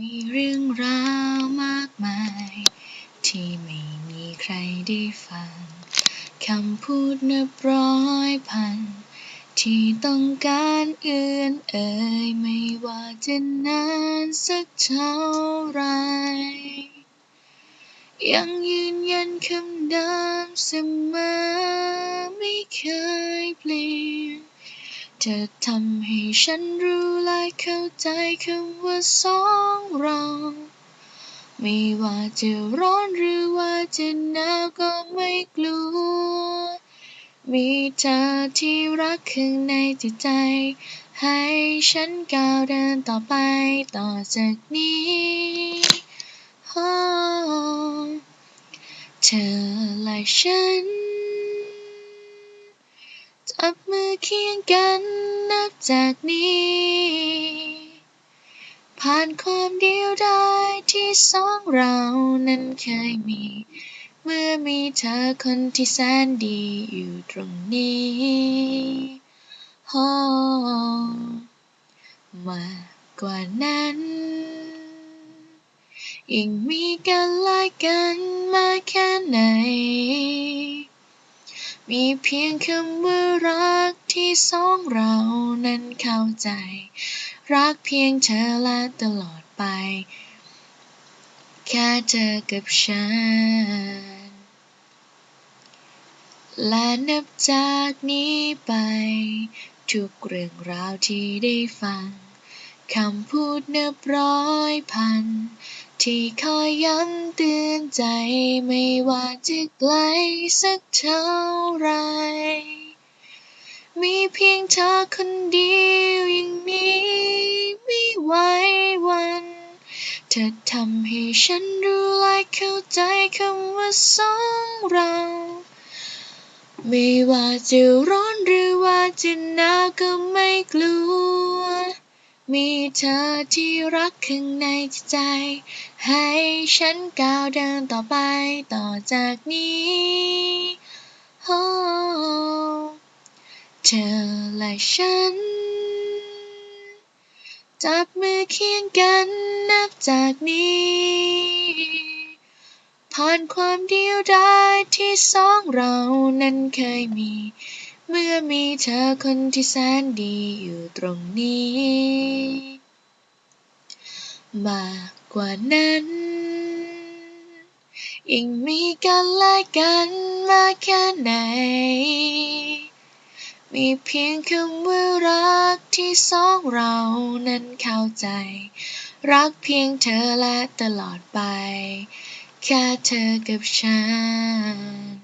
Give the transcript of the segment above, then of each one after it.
มีเรื่องราวมากมาย ที่ไม่มีใครได้ฟัง คำพูดนับร้อยพัน ที่ต้องการเอื้อนเอ่ยไม่ว่าจะนานสักเท่าไร ยังยืนยันคำเดิมเสมอไม่เคยเปลี่ยน ธอทำให้ฉันรู้และเข้าใจคำว่าสองเรา ไม่ว่าจะร้อนหรือว่าจะหนาวก็ไม่กลัว มีเธอที่รักข้างในจิตใจ ให้ฉันก้าวเดินต่อไปต่อจากนี้เธอและฉัน จับมือ เคียงกันนับจากนี้ ผ่านความเดียวดายที่สองเรานั้นเคยมี เมื่อมีเธอคนที่แสนดีอยู่ตรงนี้โอ้มากกว่านั้นยิ่งมีกันและกันมาแค่ไหน มีเพียงคำว่ารักที่สองเรานั้นเข้าใจ รักเพียงเธอและตลอดไป แค่เธอกับฉัน และนับจากนี้ไป ทุกเรื่องราวที่ได้ฟังคำพูดนับร้อยพัน ที่คอยย้ำเตือนใจไม่ว่าจะไกลสักเท่าไร มีเพียงเธอคนเดียวอย่างนี้ไม่ไหววัน เธอทำให้ฉันรู้และเข้าใจคำว่าสองเรา ไม่ว่าจะร้อนหรือว่าจะหนาวก็ไม่กลัว มีเธอที่รักข้างในจิตใจ ให้ฉันก้าวเดินต่อไปต่อจากนี้โอ้เธอและฉัน จับมือเคียงกันนับจากนี้ผ่านความเดียวดายที่สองเรานั้นเคยมี เมื่อมีเธอคนที่แสนดีอยู่ตรงนี้ มากกว่านั้น ยิ่งมีกันและกันมากแค่ไหน มีเพียงคำว่ารักที่สองเรานั้นเข้าใจ รักเพียงเธอและตลอดไป แค่เธอกับฉัน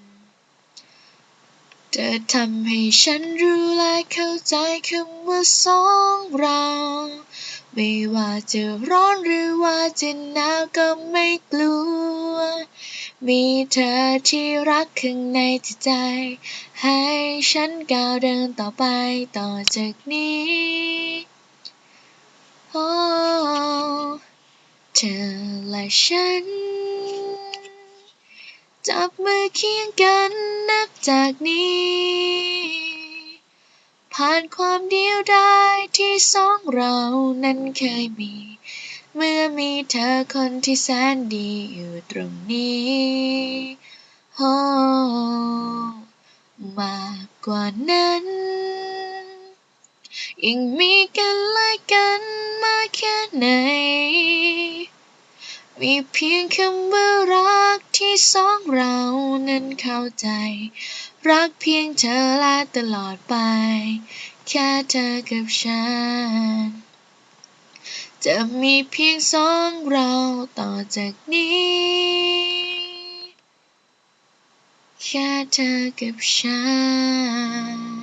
เธอทำให้ฉันรู้และเข้าใจคำว่าสองเรา ไม่ว่าจะร้อนหรือว่าจะหนาวก็ไม่กลัว มีเธอที่รักข้างในจิตใจ ให้ฉันก้าวเดินต่อไปต่อจากนี้โอ้เธอและฉัน จับมือเคียงกัน นับจากนี้ ผ่านความเดียวดายที่สองเรานั้นเคยมี เมื่อมีเธอคนที่แสนดีอยู่ตรงนี้โอ้มากกว่านั้นยิ่งมีกันและกันมากแค่ไหน มีเพียงคำว่ารักที่สองเรานั้นเข้าใจ รักเพียงเธอและตลอดไป แค่เธอกับฉัน จะมีเพียงสองเราต่อจากนี้ แค่เธอกับฉัน